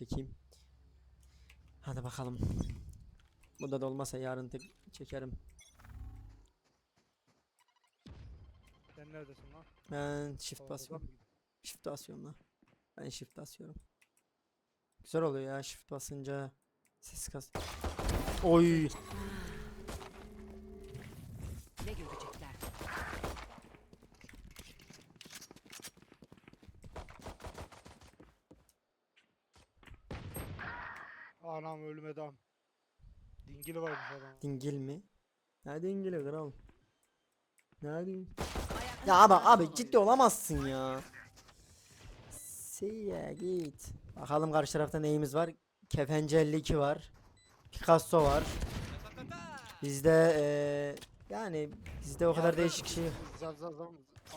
çekeyim. Hadi bakalım. Burada da olmasa yarın tek çekerim. Sen neredesin lan? Ben shift Orada basıyorum. Shift basıyorum lan. Ben shift basıyorum. Güzel oluyor ya shift basınca. Ses kas. Oy. Ne görecekler? Anam ölüme dam. Dingili varmış adam. Dingil mi? Ne dingili kral? Ne ding? Ayakta Ya abi abi ciddi olamazsın ya. Siye git. Bakalım karşı tarafta neyimiz var? Kefenci 52 var. Picasso var. Bizde eee yani bizde o kadar değişik şey.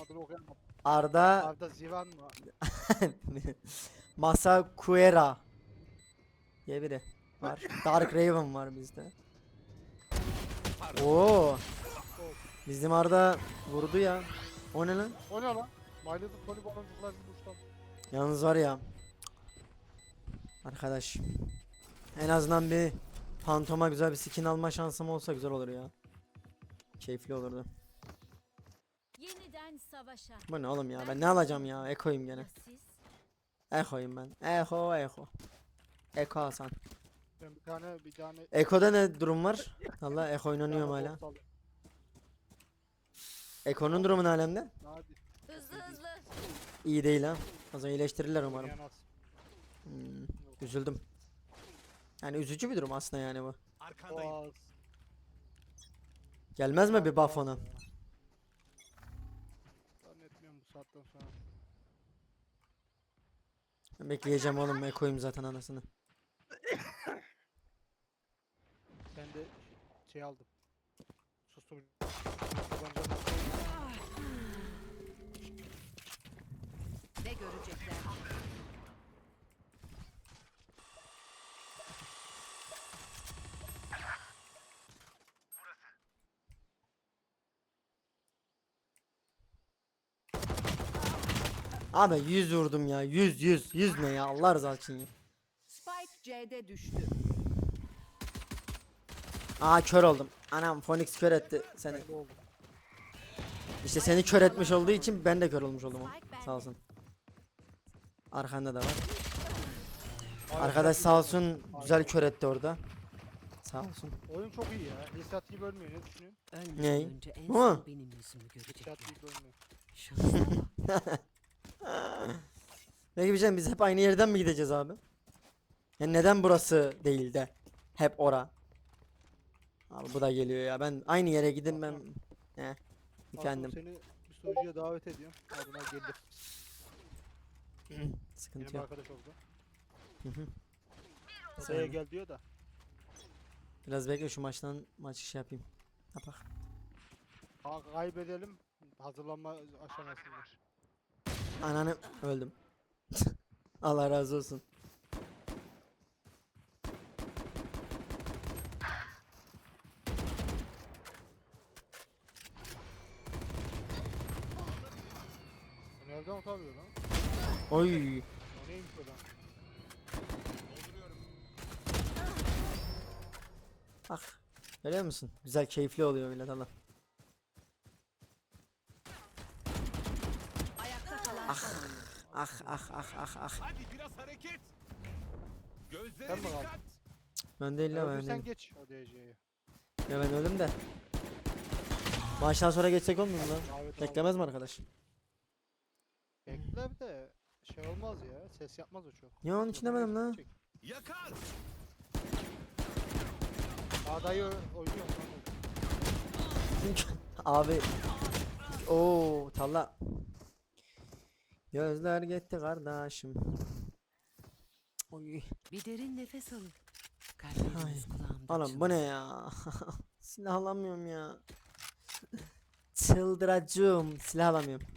adını okuyamam. Arda Arda Zivan mı? Masa Kuera diye biri var. Dark Raven var bizde. Oo. Bizim Arda vurdu ya. O ne lan? O ne lan? Little Pony baloncuklar gibi uçtan. Yalnız var ya. Arkadaş. En azından bir Phantom'a güzel bir skin alma şansım olsa güzel olur ya. Keyifli olurdu. Yeniden savaşa. Bu ne oğlum ya ben ne alacağım ya Eko'yum gene. Siz? Eko'yum ben. Eko Eko. Eko Hasan. Ben bir tane bir tane Eko'da ne durum var? Allah Eko oynanıyorum hala. Eko'nun durumu ne alemde? Hadi. Hızlı hızlı. İyi değil ha. O zaman iyileştirirler umarım. oynayan az. Hmm, üzüldüm. Yani üzücü bir durum aslında yani bu. Gelmez mi bir buff ona? ya. Zannetmiyorum bu saatten sonra. Ben Bekleyeceğim oğlum Eko'yum zaten anasını. Şey aldım. Sustum. Ne görecekler? Abi 100 vurdum ya 100 100 100 ne ya Allah rızası için. Spike C'de düştü. Aa kör oldum. Anam Phoenix kör etti seni. İşte seni kör etmiş olduğu için ben de kör olmuş oldum. Sağ olsun. Arkanda da var. Arkadaş sağ olsun güzel kör etti orada. Sağ olsun. Oyun çok iyi ya. Esat gibi ölmüyor. Ne düşünüyorsun? Ney? Bu mu? benim yüzümü Esat görecekler. gibi ölmüyor. Bak. Peki bir şey biz hep aynı yerden mi gideceğiz abi? Yani neden burası değil de hep ora? Abi bu da geliyor ya. Ben aynı yere gidin ben. He. Efendim. seni sorucuya davet ediyorum. Adına gelir. Sıkıntı Benim yok. arkadaş oldu. Hı hı. Odaya Saniye. gel diyor da. Biraz bekle şu maçtan maç şey yapayım. Yapak. Ha, kaybedelim. Hazırlanma aşamasındalar. Ananı öldüm. Allah razı olsun. Nereden utanıyor lan? Oy. O neymiş o lan? Bak. Görüyor musun? Güzel keyifli oluyor öyle Allah. Ayakta kalan Ah. son oyuncu. Ah ah ah ah ah. Hadi biraz hareket. Gözlere Sen mi dikkat. Ben değil la ben Öldürsen değilim. geç o DC'ye. Ya ben öldüm de. Maçtan sonra geçsek olmuyor mu lan? Davet Beklemez mi arkadaş? Bekle bir de şey olmaz ya. Ses yapmaz o çok. Ya onun için demedim lan. Çek. Yakar. Adayı oynuyor abi o talla Gözler gitti kardeşim. Oy. Bir derin nefes alın. Kalbiniz kulağımda Oğlum bu ne ya? Silah alamıyorum ya. Çıldıracağım. Silah alamıyorum.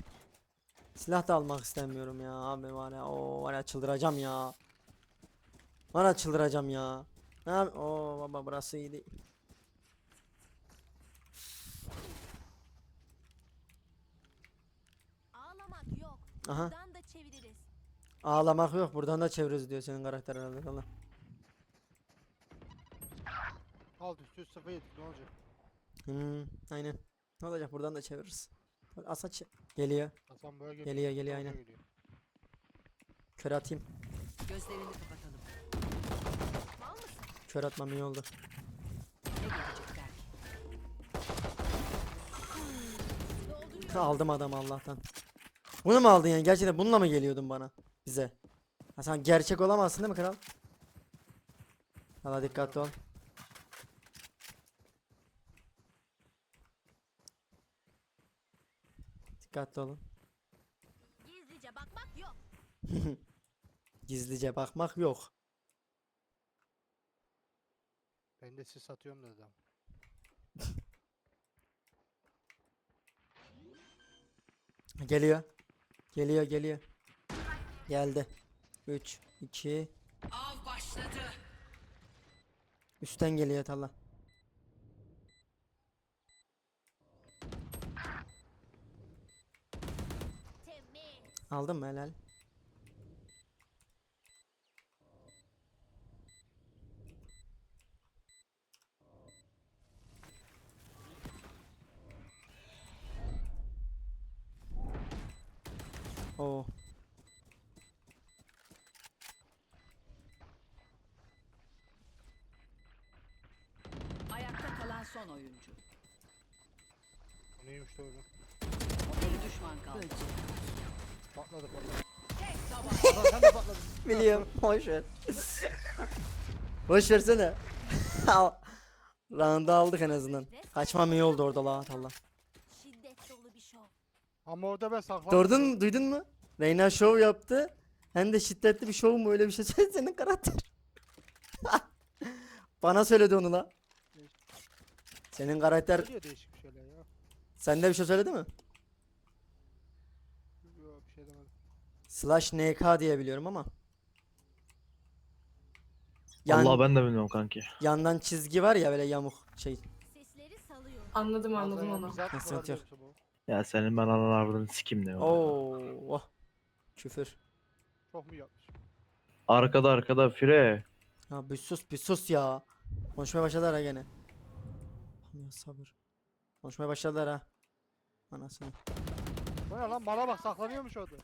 Silah da almak istemiyorum ya abi var ya. O var ya çıldıracağım ya. Var ya çıldıracağım ya. Ne? Oo baba burası iyi değil. Ağlamak yok. Aha. Buradan da çeviririz. Ağlamak yok. Buradan da çeviririz diyor senin karakter herhalde. Allah. Alt üstü 0 yedik ne olacak? Hmm, aynen. Ne olacak buradan da çeviririz. Asa çe- geliyor. Hasan böyle geliyor. Geliyor, geliyor, aynen. Kör atayım. Gözlerini kapatalım. Kör atmam iyi oldu. Ne görecekler ki? Aldım adamı Allah'tan. Bunu mu aldın yani? Gerçekten bununla mı geliyordun bana? Bize. Ha sen gerçek olamazsın değil mi kral? Valla dikkatli ol. Dikkatli olun. Gizlice bakmak yok. Gizlice bakmak yok. Ben de siz satıyorum dedi adam. Geliyor. Geliyor geliyor. Geldi. 3 2 Av başladı. Üstten geliyor Talla. Aldın mı helal? Oo. Ayakta kalan son oyuncu. Neymiş doğru? Bir düşman kaldı. Patladı patladı. Hasan sen de patladın. Biliyorum. Boş ver. Boş versene. Al. Round'u aldık en azından. Kaçmam iyi oldu orada la Allah. Şiddet dolu bir şov. Ama orada ben saklandım. Dordun duydun mu? Reyna show yaptı. Hem de şiddetli bir show mu öyle bir şey söyledi senin karakter. Bana söyledi onu la. Senin karakter Söylüyor değişik bir şeyler ya. sende bir şey söyledi mi? Yok bir şey demedim. Slash NK diye biliyorum ama. Yan, Allah ben de bilmiyorum kanki. yandan çizgi var ya böyle yamuk şey. Sesleri salıyor. Anladım anladım onu. Nasıl bu? Ya senin ben anan ardını sikim ne o. Oo. oh. Küfür. Çok mu yapmış? Arkada arkada fire. Ya bir sus bir sus ya. Konuşmaya başladılar ha gene. Ya sabır. Konuşmaya başladılar ha. Anasını. Bu ne lan bana bak saklanıyormuş orada.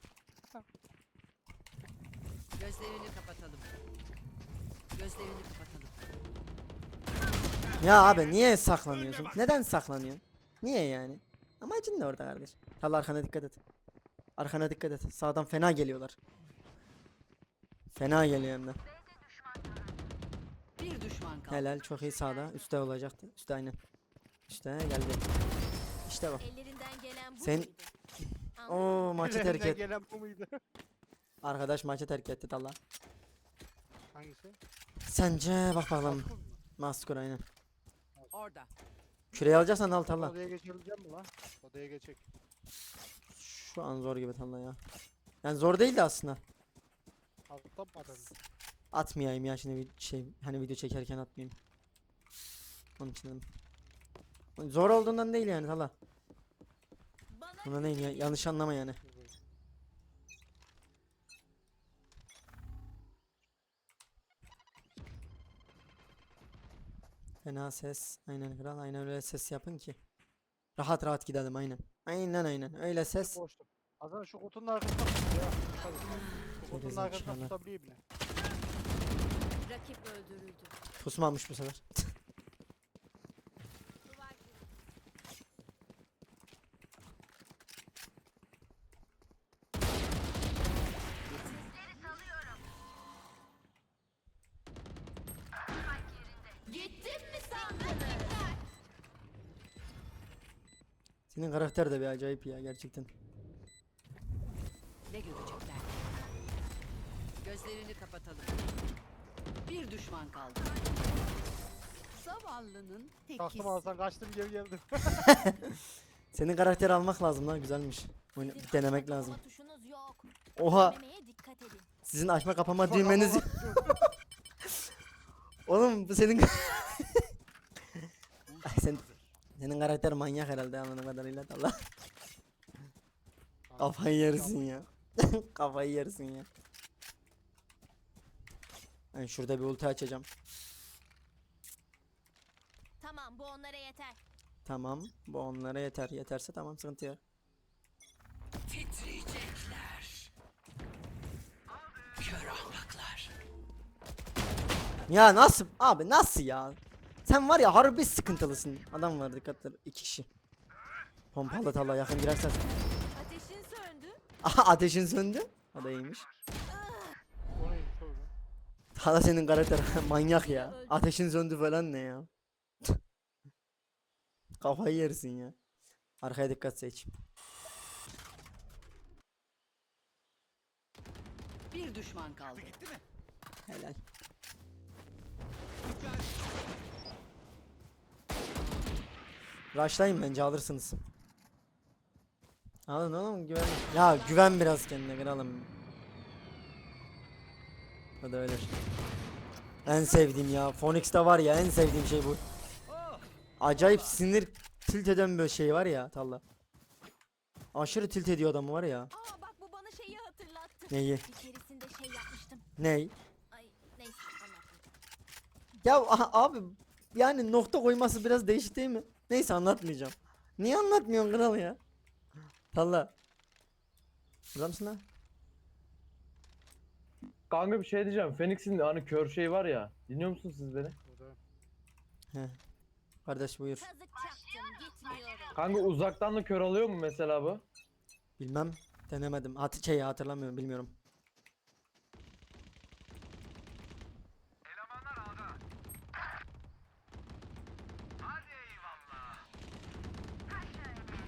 Gözlerini kapatalım. Gözlerini kapatalım. Ya abi niye saklanıyorsun? Neden saklanıyorsun? Niye yani? Amacın ne orada kardeş? Tal arkana dikkat et. Arkana dikkat et. Sağdan fena geliyorlar. Fena geliyor hem de. Bir düşman kaldı. Helal çok iyi sağda. Üste olacaktı. Üste aynen. Üste geldi. İşte bak. Ellerinden gelen bu Sen- muydu? Oo maçı terk et. gelen bu muydu? Arkadaş maçı terk etti Talla. Hangisi? Sence bak bakalım. Atkul mu? Maskur aynen. Orada. Küreyi alacaksan al Talla. Odaya geçebilecek mi lan? Odaya geçecek. Şu an zor gibi Talla ya. Yani zor değil de aslında. Altta mı? Atmayayım ya şimdi vid- şey hani video çekerken atmayayım. Onun için dedim. Zor olduğundan değil yani Talla. Buna neyim ya yanlış anlama yani. Fena ses. Aynen kral. Aynen öyle ses yapın ki. Rahat rahat gidelim aynen. Aynen aynen. Öyle ses. Boştum. Hasan şu kutunun arkasında tut ya. Hadi. Şu kutunun arkasında tutabiliyor bile. rakip öldürüldü. Pusmamış bu sefer. karakter de bir acayip ya gerçekten. Ne görecekler? Gözlerini kapatalım. Bir düşman kaldı. Zavallının tekisi. Hasan kaçtım geri geldim. Senin karakteri almak lazım lan güzelmiş. Oyna- Sizin denemek lazım. kapama Tuşunuz yok. Oha Demeye dikkat edin. sizin açma kapama düğmeniz. Oğlum bu senin senin karakter manyak herhalde anladığım kadarıyla Allah. Kafayı yersin ya. Kafayı yersin ya. Ben şurada bir ulti açacağım. Tamam bu onlara yeter. Tamam. Bu onlara yeter. Yeterse tamam sıkıntı yok. Titriyecekler. Kör ahmaklar. Ya nasıl? Abi nasıl ya? Sen var ya harbi sıkıntılısın. Adam var dikkatler. iki kişi. Pompalı tala yakın girersen. Ateşin söndü. Aha ateşin söndü. O da iyiymiş. Tala senin karakter manyak ya. Ateşin söndü falan ne ya? Kafayı yersin ya. Arkaya dikkat seç. Bir düşman kaldı. Helal. Rushlayın bence alırsınız. Alın oğlum güven. Ya güven biraz kendine kralım. O da öyle. En sevdiğim ya. Phoenix'te var ya en sevdiğim şey bu. Acayip sinir tilt eden bir şey var ya Talla. Aşırı tilt ediyor adamı var ya. Aa bak bu bana şeyi hatırlattı. Neyi? Bir keresinde şey yapmıştım. Ney? Ay neyse. Ya a- abi yani nokta koyması biraz değişik değil mi? Neyse anlatmayacağım. Niye anlatmıyorsun kral ya? Talla. Burada mısın lan? Kanka bir şey diyeceğim. Phoenix'in hani kör şey var ya. Dinliyor musunuz siz beni? He. Kardeş buyur. Kazık çaktım gitmiyorum. Kanka uzaktan da kör alıyor mu mesela bu? Bilmem. Denemedim. Hat şey hatırlamıyorum bilmiyorum.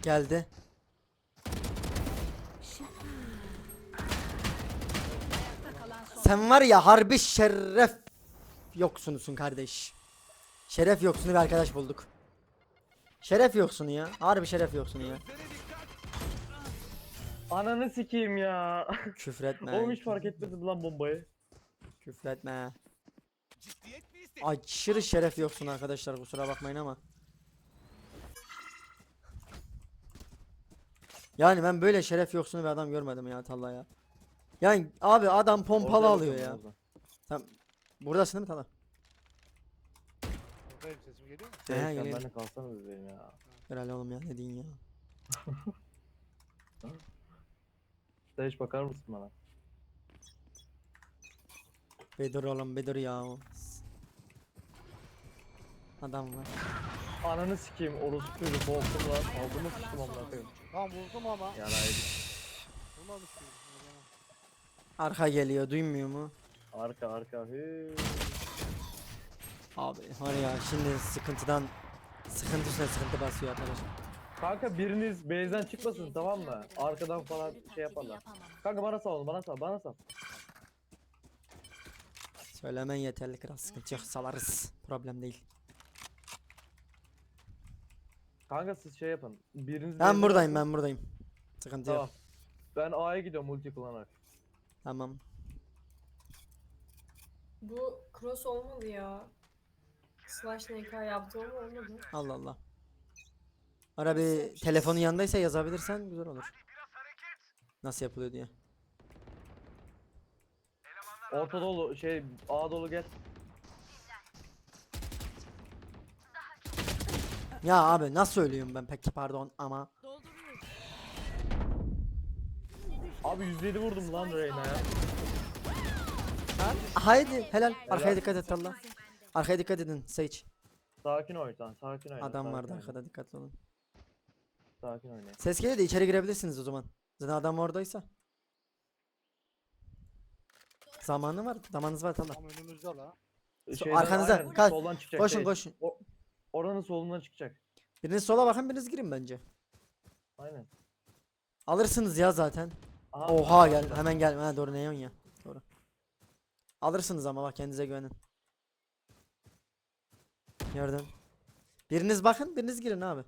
Geldi. Sen var ya harbi şeref yoksunusun kardeş. Şeref yoksunu bir arkadaş bulduk. Şeref yoksunu ya. Harbi şeref yoksunu ya. Ananı sikeyim ya. Küfretme. Oğlum hiç fark etmedim lan bombayı. Küfretme. Aşırı şeref yoksun arkadaşlar kusura bakmayın ama. Yani ben böyle şeref yoksunu bir adam görmedim ya Talha ya. Yani abi adam pompalı Orada alıyor ya. orada. Tam buradasın değil mi Talha? Buradayım sesim geliyor mu? Şey, sen geliyor. benimle kalsanız benim ya. Herhalde oğlum ya ne diyeyim ya. Sen hiç bakar mısın bana? Bedir oğlum Bedir ya. Adam var. Ananı sikeyim orospu çocuğu boğulsun lan. Altıma sıçtım amına koyayım. Tamam vurdum ama. Yaraydı. Vurmamış mıyım? Arka geliyor duymuyor mu? Arka arka. Abi var ya şimdi sıkıntıdan sıkıntı üstüne sıkıntı basıyor arkadaşlar. Kanka biriniz base'den çıkmasın tamam mı? Arkadan falan şey yaparlar. Kanka bana sal bana sal bana sal. Söylemen yeterli kral sıkıntı yok salarız. Problem değil. Kanka siz şey yapın. Biriniz Ben buradayım ben buradayım. Sıkıntı Tamam. yok. Ben A'ya gidiyorum multi kullanarak. Tamam. Bu cross olmadı ya. Slash NK yaptı ama olmadı. Allah Allah. Ara bir telefonun yanındaysa yazabilirsen güzel olur. Nasıl yapılıyor diye. Orta dolu şey A dolu gel. Ya abi nasıl söylüyorum ben peki pardon ama. Abi 107 vurdum lan Reyna'ya. Haydi helal. Arkaya dikkat et Allah. Arkaya dikkat edin Sage. Sakin oyna sakin oyna. Adam sakin vardı oyna, arkada dikkatli olun. Sakin oyna. Ses geliyor da içeri girebilirsiniz o zaman. Zaten adam oradaysa. Zamanı var. Zamanınız var Allah. Tam önümüzde la. Şeyden, arkanıza, aynen, kaç- Soldan çıkacak. Koşun koşun. O, oranın solundan çıkacak. Biriniz sola bakın biriniz girin bence. Aynen. Alırsınız ya zaten. Aha, Oha gel hemen gel. Ha doğru neon ya. Doğru. Alırsınız ama bak kendinize güvenin. Gördüm. Biriniz bakın, biriniz girin abi.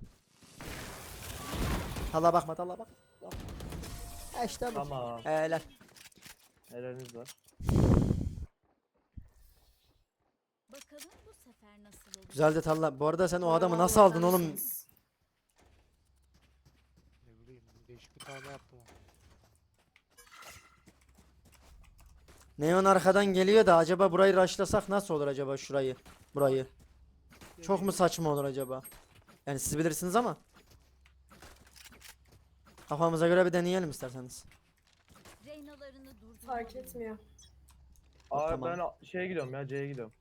Tala bakma, tala bak. Bak. Ha işte bu. Tamam. Helal. Helaliniz var. Bakalım Güzeldi talla. Bu arada sen o adamı nasıl aldın oğlum? Ne bileyim değişik bir tane yaptım. Neon arkadan geliyor da acaba burayı rushlasak nasıl olur acaba şurayı? Burayı. Çok mu saçma olur acaba? Yani siz bilirsiniz ama. Kafamıza göre bir deneyelim isterseniz. Reynalarını durdurmalıyım. Fark etmiyor. Abi Tamam. ben şeye gidiyorum ya C'ye gidiyorum.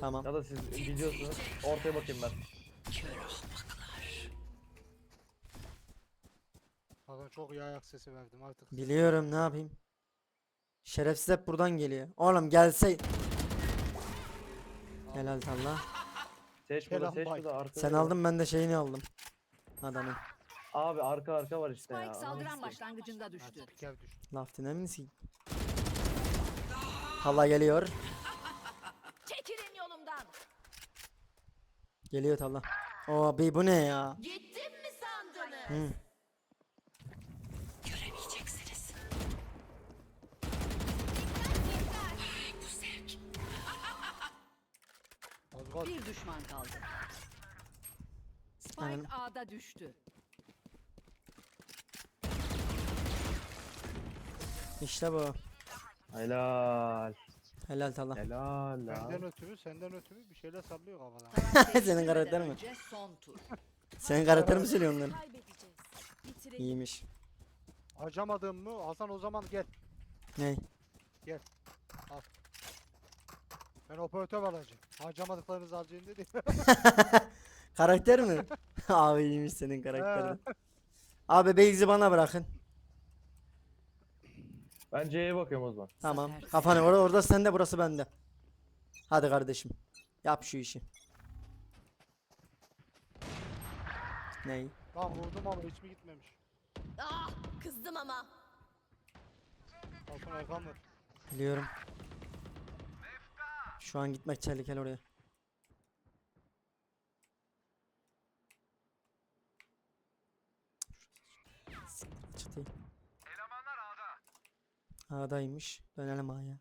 Tamam. Ya da siz gidiyorsunuz. Ortaya bakayım ben. Pardon çok iyi ayak sesi verdim artık. Biliyorum ne yapayım. Şerefsiz hep buradan geliyor. Oğlum gelse. Helal Allah. Seç burada Selam seç bay. burada arka. Sen aldın ben de şeyini aldım. Adamın. Abi arka arka var işte Spike ya. saldıran başlangıcında düştü. Artık piker düştü. Laf dinlemişsin. Hala geliyor. Geliyor Talla. Oo bir bu ne ya? Gittim mi sandınız? Hı. Göremeyeceksiniz. Bir düşman kaldı. Spike Aynen. A'da düştü. İşte bu. Helal. Helal Talla. Helal Senden lan. ötürü senden ötürü bir şeyler sallıyor kafadan. Senin karakter mi? önce Son tur. Senin karakter mi söylüyor onları? Kaybedeceğiz. Bitirelim. İyiymiş. Harcamadın mı? Hasan o zaman gel. Ne? Ben operatör alacağım. Harcamadıklarınızı harcayın dedi. Karakter mi? Abi iyiymiş senin karakterin. Abi Beyzi bana bırakın. Ben C'ye bakıyorum o zaman. Tamam. Kafanı orada orada sende burası bende. Hadi kardeşim. Yap şu işi. Ney? Lan vurdum ama hiç mi gitmemiş? Ah kızdım ama. Hasan arkam var. Biliyorum. Şu an gitmek tehlikeli oraya. A'daymış. Dönelim A'ya.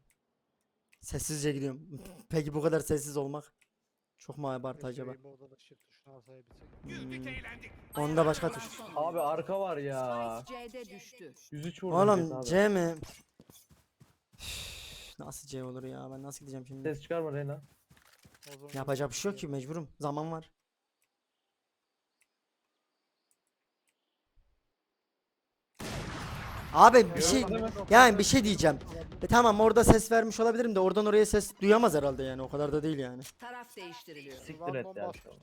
Sessizce gidiyorum. Peki bu kadar sessiz olmak çok mu abartı acaba? Rainbow'da da shift tuşunu alsayabilsek. Güldük Hmm. eğlendik. Onda başka tuş. Abi arka var ya. Spike C'de düştü. 103 vurdum Jet Oğlum. C mi? Üf, Nasıl C olur ya? Ben nasıl gideceğim şimdi? Ses çıkarma Reyna. O zaman Yapacak bir şey yok ki mecburum. Zaman var. Abi bir şey yani bir şey diyeceğim. E tamam orada ses vermiş olabilirim de oradan oraya ses duyamaz herhalde yani o kadar da değil yani. Taraf değiştiriliyor. Siktir et ya. gençler.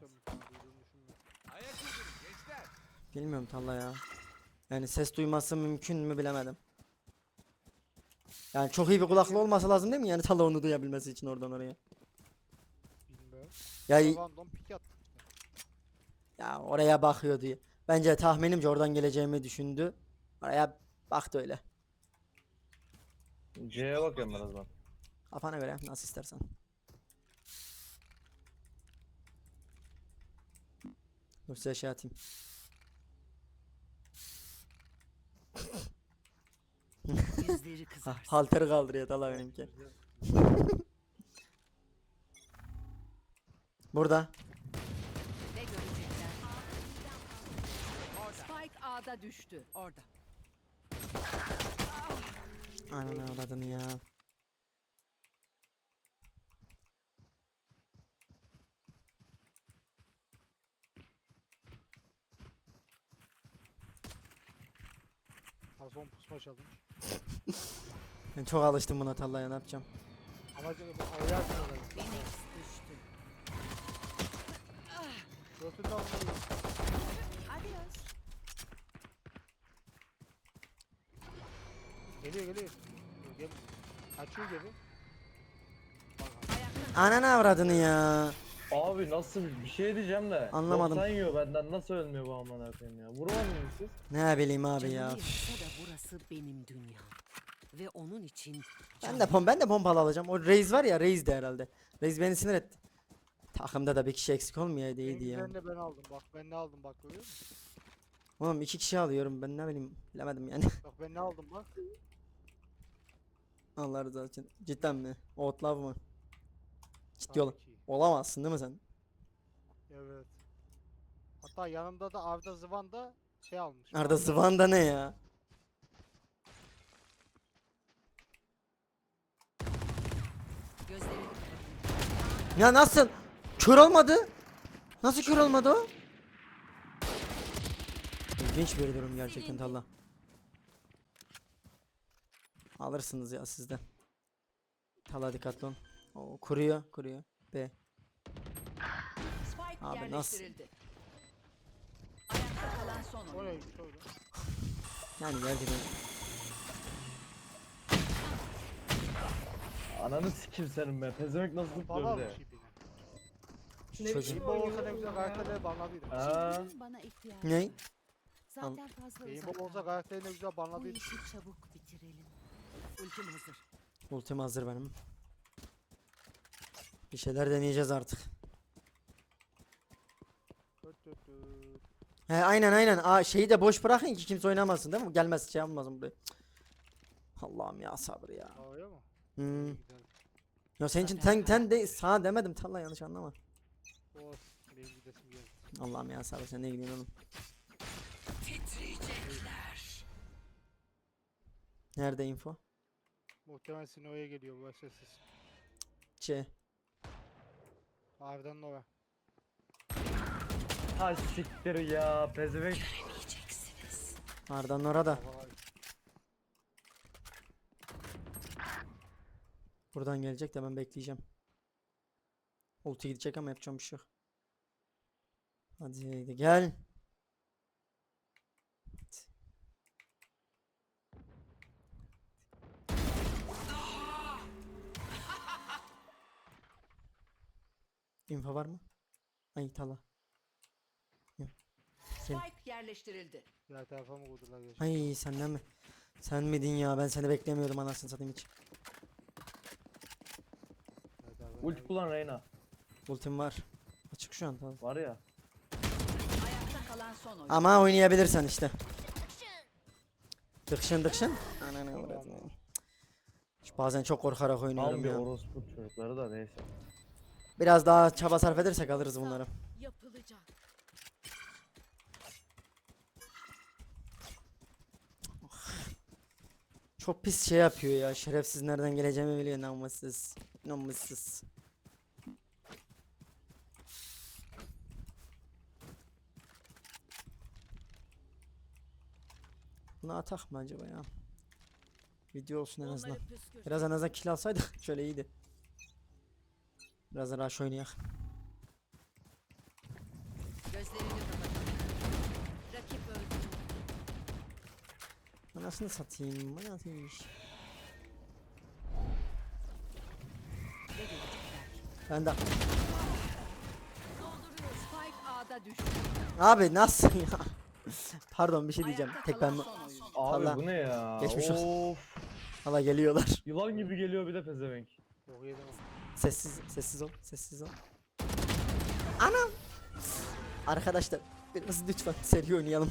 Bilmiyorum Talla ya. Yani ses duyması mümkün mü bilemedim. Yani çok iyi bir kulaklı olması lazım değil mi? Yani Talla onu duyabilmesi için oradan oraya. Bilmiyorum. Ya, ya oraya bakıyor diye. Bence tahminimce oradan geleceğimi düşündü. Oraya baktı öyle. C'ye bakıyorum ben o zaman. Kafana göre nasıl istersen. Dur size şey atayım. Yüzleri Ha, kızarsın. halteri kaldırıyor Tala benimki. Burada. Ne görecekler? Spike A'da düştü. Orada. Aynen avradını ya. Hasan pusma çalmış. Ben çok alıştım buna Talla'ya ne yapacağım. Amacını bu çalıyor. Phoenix düştü. Götünü almalıyım. Geliyor geliyor. Gel. Açıyor. Ayakta Ananı avradını ya. Abi nasıl bir şey diyeceğim de. Anlamadım. 90 yiyor benden nasıl ölmüyor bu amına koyayım ya. Vurmaz mıyım siz? Ne bileyim abi ya. da burası benim dünyam. Ve onun için Ben de pom ben de pompalı alacağım. O Reis var ya Reis de herhalde. Reis beni sinir etti. Takımda da bir kişi eksik olmayaydı iyiydi ya. güzelini de ben aldım bak ben ne aldım bak görüyor musun? Oğlum iki kişi alıyorum ben ne bileyim bilemedim yani. Bak ben ne aldım bak. Allah rızası için. Cidden mi? Outlaw mı? Ciddi ol. Tabii ki. Olamazsın değil mi sen? Evet. Hatta yanımda da Arda Zıvan da şey almış. Arda Zıvan'da ne ya? Gözlerini Ya nasıl? Kör olmadı. Nasıl kör olmadı o? İlginç bir durum gerçekten Talha. Alırsınız ya sizden. Talha dikkatli olun. Oo, kuruyor, kuruyor. B. Spike Abi nasıl? yerleştirildi. Ayakta kalan son oyuncu. Oraya git öyle. Yani gerçekten. Ananı sikim senin be. Pezevenk nasıl Bana tutuyor bir almış de. ipini. Ne Çocuğum. olsa ne güzel karakterleri bana Ne? yok. Zaten fazla Rainbow olsa karakterleri ne güzel Bu işi çabuk bitirelim. Ultim hazır. Ultim hazır benim. Bir şeyler deneyeceğiz artık. He aynen aynen. Aa şeyi de boş bırakın ki kimse oynamasın değil mi? Gelmez şey yapmasın buraya. Allah'ım ya sabır ya. Öyle mi? Hmm. Ya senin için ten, ten de sana demedim Talha yanlış anlama. Olsun. Benim gidesim geldi. Allah'ım ya sabır sen ne gidiyorsun oğlum? Nerede info? Muhtemelen Sino'ya geliyor bu sessiz. C. Arda'nın oraya. Ha siktir ya. Pezevenk. Arda'nın orada. Buradan gelecek de ben bekleyeceğim. Ulti gidecek ama yapacağım bir şey yok. Hadi gel. Info var mı? Ay tala. Yok. Sen- Spike yerleştirildi. Diğer tarafa mı kurdular gerçekten? Ay senden mi? Sen miydin ya? Ben seni beklemiyordum anasını satayım hiç. Ulti kullan Reyna. Ultim var. Açık şu an tamam. Var ya. Ayakta kalan son oyuncu. Ama oynayabilirsen işte. Dıkşın dıkşın. Ananı avradını. Şu Bazen çok korkarak oynuyorum Tam bir ya. orospu çocukları da neyse. Biraz daha çaba sarf edersek alırız bunları. Yapılacak. Çok pis şey yapıyor ya. Şerefsiz nereden geleceğimi biliyor namussuz. Namussuz. Bunu atak mı acaba ya? Video olsun en azından. Biraz en azından kill alsaydık şöyle iyiydi. Biraz da rush oynayak. Gözlerini kapatın. Rakip öldü. Anasını satayım. Ne görecekler? Ben de... Spike A'da düştü. Abi nasıl ya? Pardon bir şey diyeceğim. Tek ben. Abi Allah. bu ne ya? Geçmiş olsun. Of. Hala geliyorlar. Yılan gibi geliyor bir de pezevenk. Yok yedim. Sessiz sessiz ol. Sessiz ol. Anam. Arkadaşlar biraz lütfen seri oynayalım.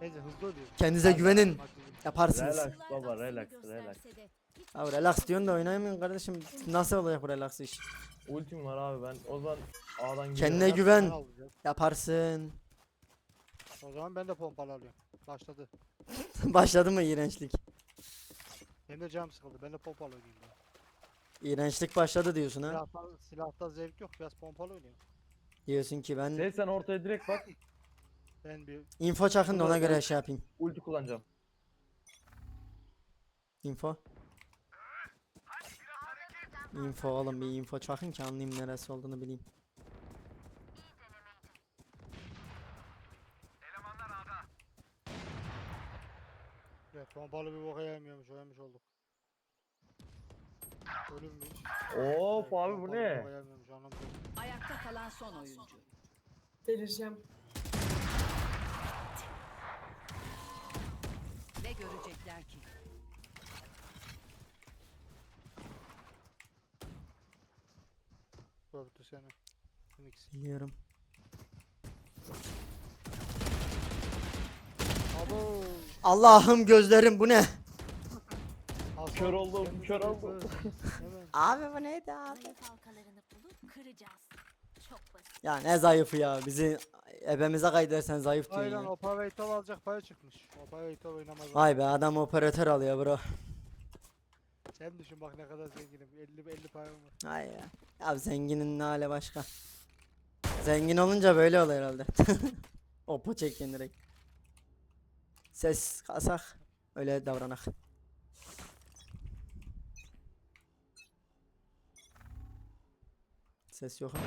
Neyse hızlı ölüyor. Kendinize güvenin. Yaparsınız. Relax baba relax relax. Abi relax diyorsun da oynayamıyorsun kardeşim. Nasıl olacak bu relax iş? Ultim var abi ben o zaman A'dan Kendine güven. Yaparsın. O zaman ben de pompalı alıyorum. Başladı. Başladı mı iğrençlik? Benim de canım sıkıldı. Ben de pompalı oynayayım. ben. İğrençlik başladı diyorsun ha. Silahta, silahta zevk yok. Biraz pompalı oynuyorum. Diyorsun ki ben Şey sen ortaya direkt bak. Ben bir info çakın da ona göre şey yapayım. Ulti kullanacağım. Info. Info oğlum bir info çakın ki anlayayım neresi olduğunu bileyim. evet, pompalı bir boka yayamıyormuş. Öğrenmiş olduk. Ölümmüş. Of abi bu ne? Ayakta kalan son oyuncu. Delireceğim. Ne görecekler ki? Öptü seni. Phoenix. Biliyorum. Abo. Allah'ım gözlerim bu ne? Kör oldum, kör oldum. Hemen. Abi bu neydi abi? zayıf halkalarını bulup kıracağız. Çok basit. Ya ne zayıfı ya bizi ebemize kaydedersen zayıf diyorsun Aynen ya. operator alacak para çıkmış. Operator oynamaz. Vay be adam operatör alıyor bro. Sen düşün bak ne kadar zenginim. 50 50 param var. Ay ya. Ya zenginin ne hale başka. Zengin olunca böyle oluyor herhalde. Opo çekin direkt. Ses kasak. Öyle davranak. Ses yok ama.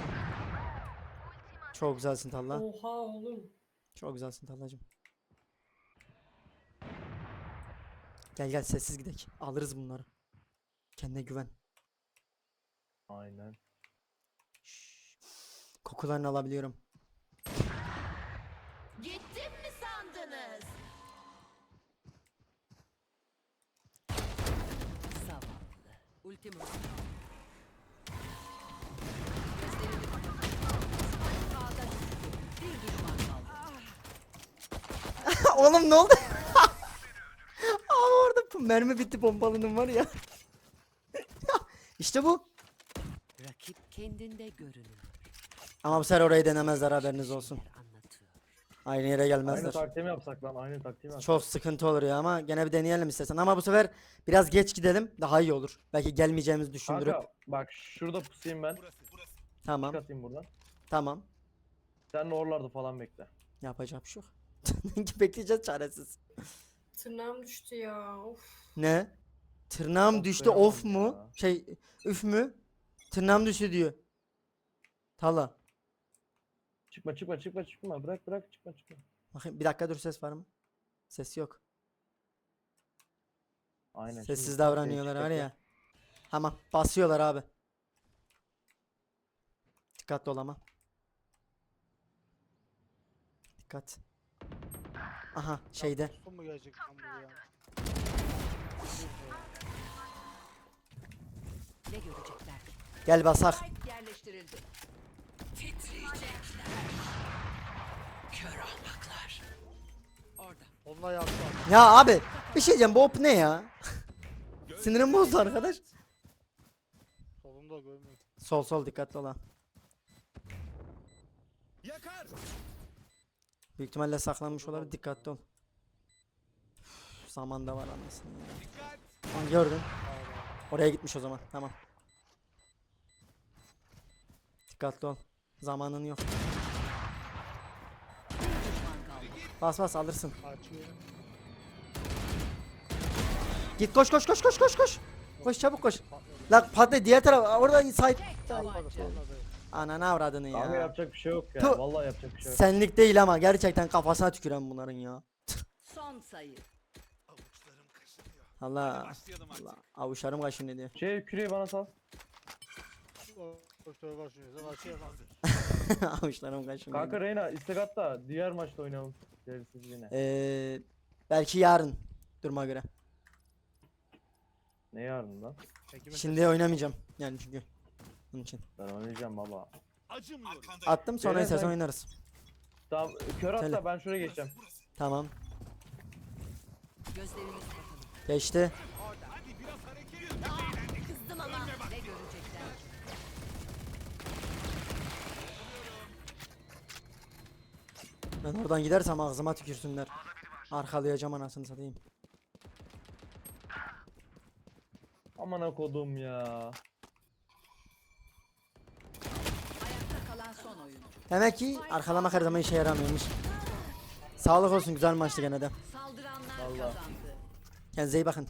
Çok güzelsin Talla. Oha oğlum. Çok güzelsin Tallacım. Gel gel sessiz gidelim. Alırız bunları. Kendine güven. Aynen. Kokularını alabiliyorum. Gittim mi sandınız? Zavallı. Ultimum. Oğlum ne oldu? Aa orada mermi bitti pompalının var ya. işte bu. Rakip kendinde görünüyor. Ama bu sefer orayı denemezler haberiniz olsun. Anlatıyor. Aynı yere Aynı gelmezler. taktiği mi yapsak lan? Aynı taktiği mi yapsak? Çok sıkıntı olur ya ama gene bir deneyelim istersen. Ama bu sefer biraz geç gidelim daha iyi olur. Belki gelmeyeceğimizi düşündürüp. Kanka bak şurada pusayım ben. Burası burası. Tamam Çıkatayım buradan. tamam. Sen de oralarda falan bekle. Yapacak bir şey yok. Bekleyeceğiz çaresiz. Tırnağım düştü ya. Of. Ne? Tırnağım Of, düştü kıyamam of mu? ya. Şey üf mü? Tırnağım düştü diyor. Tala. Çıkma çıkma çıkma çıkma. Bırak bırak çıkma çıkma. Bakayım bir dakika dur ses var mı? Ses yok. Aynen. şimdi Sessiz çıkart, davranıyorlar var ya. Tamam basıyorlar abi. Dikkatli ol ama. Dikkat. Aha şeyde. Kustun mu gerçekten bu ya? Ne görecekler? Gel basak. Yerleştirildi. Titriyecekler. Kör ahmaklar. Orada. Onunla yaptı. Ya abi bir şey diyeceğim bu op ne ya? Sinirim bozdu arkadaş. Solunda görmüyorum. Sol sol dikkatli ol ha. Yakar. Büyük ihtimalle saklanmış olabilir dikkatli ol. Üf, Zaman da var anasını ya. Dikkat. Aa, gördün. Oraya gitmiş o zaman. Tamam. Dikkatli ol. Zamanın yok. Bas bas alırsın. Git koş koş koş koş koş koş. Koş çabuk koş. La patla diğer taraf orada sahip. Ananı avradını Kanka ya. yapacak bir şey yok ya. Tuh. Vallahi yapacak bir şey yok. Senlik değil ama gerçekten kafasına tüküren bunların ya. Son sayı. Avuçlarım kaşınıyor. Allah. Başlayalım artık. Allah. Avuçlarım kaşın diyor. Şey küreği bana sal. Koştura başlıyoruz. Açıyor lan. Avuçlarım kaşın Kanka Reyna istek at da diğer maçta oynayalım. Gerisiz yine. Ee, belki yarın duruma göre. Ne yarın lan? Şimdi oynamayacağım. Yani çünkü. Bunun için. Ben oynayacağım baba. Acımıyorum. Attım sonra Beyler sezon sen- oynarız. Tamam kör at Söyle. da ben şuraya geçeceğim. Tamam. Gözleriniz kapalı. Geçti. Hadi biraz hareket. Kızdım ama. Ne görecekler? Ben oradan gidersem ağzıma tükürsünler. Arkalayacağım anasını satayım. Aman kodum ya. Demek ki arkalamak her zaman işe yaramıyormuş. Sağlık olsun güzel maçtı gene de. Saldıranlar Vallahi. kazandı. Kendinize iyi bakın.